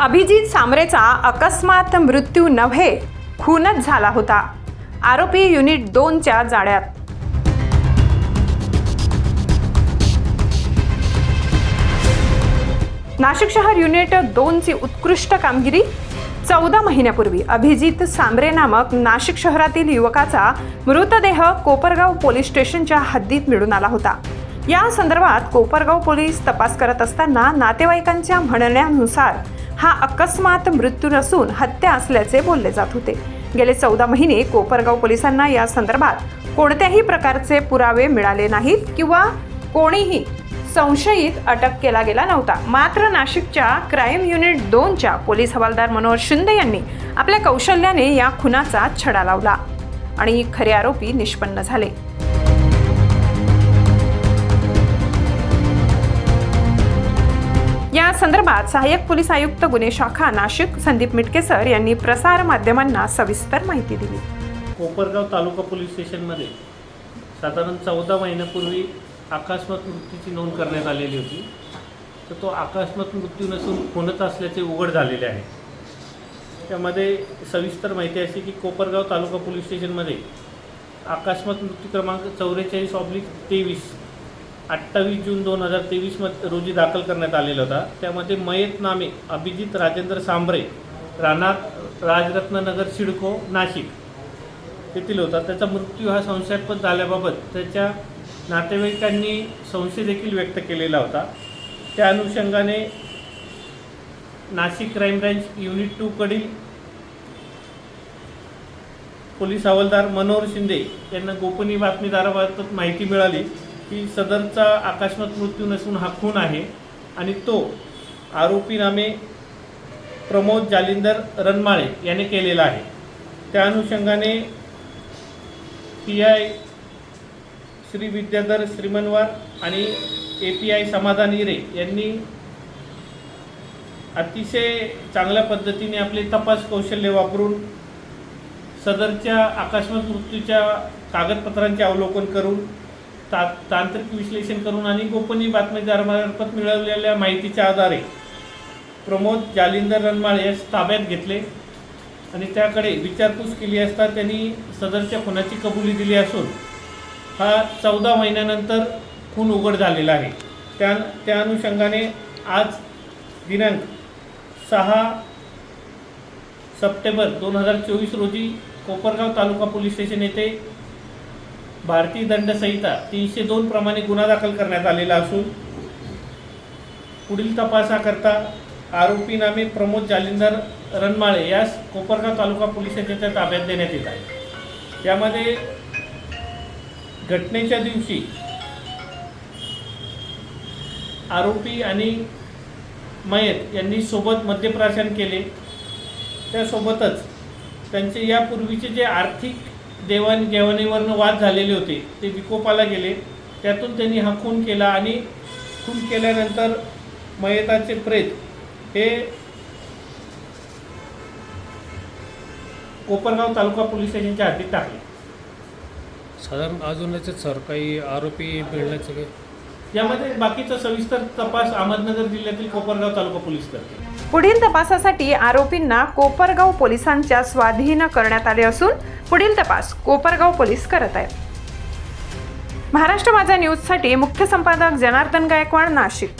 अभिजित सामरेचा अकस्मात मृत्यू नव्हे खूनच झाला होता. आरोपी युनिट दोनच्या जाळ्यात. नाशिक शहर युनिट दोनची उत्कृष्ट कामगिरी चौदा महिन्यापूर्वी अभिजित सांबरे नामक नाशिक शहरातील युवकाचा मृतदेह कोपरगाव पोलीस स्टेशनच्या हद्दीत मिळून आला होता. या संदर्भात कोपरगाव पोलीस तपास करत असताना नातेवाईकांच्या म्हणण्यानुसार हा अकस्मात मृत्यू नसून हत्या असल्याचे बोलले जात होते. गेले चौदा महिने कोपरगाव पोलिसांना या संदर्भात कोणत्याही प्रकारचे पुरावे मिळाले नाहीत किंवा कोणीही संशयित अटक केला गेला नव्हता. मात्र नाशिकच्या क्राईम युनिट दोनच्या पोलीस हवालदार मनोहर शिंदे यांनी आपल्या कौशल्याने या खुनाचा छडा लावला आणि खरे आरोपी निष्पन्न झाले. या संदर्भात सहाय्यक पोलीस आयुक्त गुन्हे शाखा नाशिक संदीप मिटकेसर यांनी प्रसार माध्यमांना सविस्तर माहिती दिली. कोपरगाव तालुका पोलीस स्टेशनमध्ये साधारण चौदा महिन्यापूर्वी अकस्मात मृत्यूची नोंद करण्यात आलेली होती. तर तो अकस्मात मृत्यू नसून खूनच असल्याचे उघड झालेले आहे. त्यामध्ये सविस्तर माहिती अशी की कोपरगाव तालुका पोलीस स्टेशनमध्ये अकस्मात मृत्यू क्रमांक चौवेचाळीस ऑब्लिक तेवीस अठ्ठावीस जून दोन हजार तेवीस रोजी दाखल करण्यात आलेला होता. त्यामध्ये मयत नामे अभिजित राजेंद्र सांबरे राहणार राजरत्ननगर सिडको नाशिक येथील होता. त्याचा मृत्यू हा संशयास्पद झाल्याबाबत त्याच्या नातेवाईकांनी संशय देखील व्यक्त केलेला होता. त्या अनुषंगाने नाशिक क्राईम ब्रँच युनिट टूकडील पोलीस हवालदार मनोहर शिंदे यांना गोपनीय बातमीदाराबाबत माहिती मिळाली की सदरचा अकस्मात मृत्यू नसून हा खून आहे आणि तो आरोपी नामे प्रमोद जालिंदर रनमाळे याने केलेला आहे. त्या अनुषंगाने पी आय श्री विद्याधर श्रीमनवार आणि ए पी आय समाधान इरे यांनी अतिशय चांगल्या पद्धतीने आपले तपास कौशल्य वापरून सदरच्या आकस्मिक मृत्यूच्या कागदपत्रांचे अवलोकन करून ता तांत्रिक विश्लेषण करून आणि गोपनीय बातमीदारामार्फत मिळवलेल्या माहितीच्या आधारे प्रमोद जालिंदर रणमाळ यास ताब्यात घेतले आणि त्याकडे विचारपूस केली असता त्यांनी सदरच्या खुनाची कबुली दिली असून हा चौदा महिन्यानंतर खून उघड झालेला आहे. त्या त्या अनुषंगाने आज दिनांक सहा सप्टेंबर दोन हजार चोवीस रोजी कोपरगाव तालुका पोलीस स्टेशन येथे भारतीय दंड संहिता तीनशे दोन प्रमाणे गुन्हा दाखल करण्यात आलेला असून पुढील तपासाकरता आरोपी नामे प्रमोद जालिंदर रणमाळे यास कोपरगाव तालुका पोलिसांच्या ताब्यात देण्यात येत आहे. यामध्ये घटनेच्या दिवशी आरोपी आणि मयत यांनी सोबत मद्यप्राशन केले. त्यासोबतच त्यांचे यापूर्वीचे जे आर्थिक देवाणघेवाणीवरनं वाद झालेले होते ते विकोपाला गेले. त्यातून त्यांनी हा खून केला आणि खून केल्यानंतर मयताचे प्रेत हे कोपरगाव तालुका पोलीस स्टेशनच्या हद्दीत टाकले. साधारण अजून याच्यात सर काही आरोपी मिळण्याचं काही? यामध्ये बाकीचा सविस्तर तपास अहमदनगर जिल्ह्यातील कोपरगाव तालुका पोलीस करते. पुढील तपासासाठी आरोपींना कोपरगाव पोलिसांच्या स्वाधीन करण्यात आले असून पुढील तपास कोपरगाव पोलीस करत आहेत. महाराष्ट्र माझा न्यूजसाठी मुख्य संपादक जनार्दन गायकवाड नाशिक.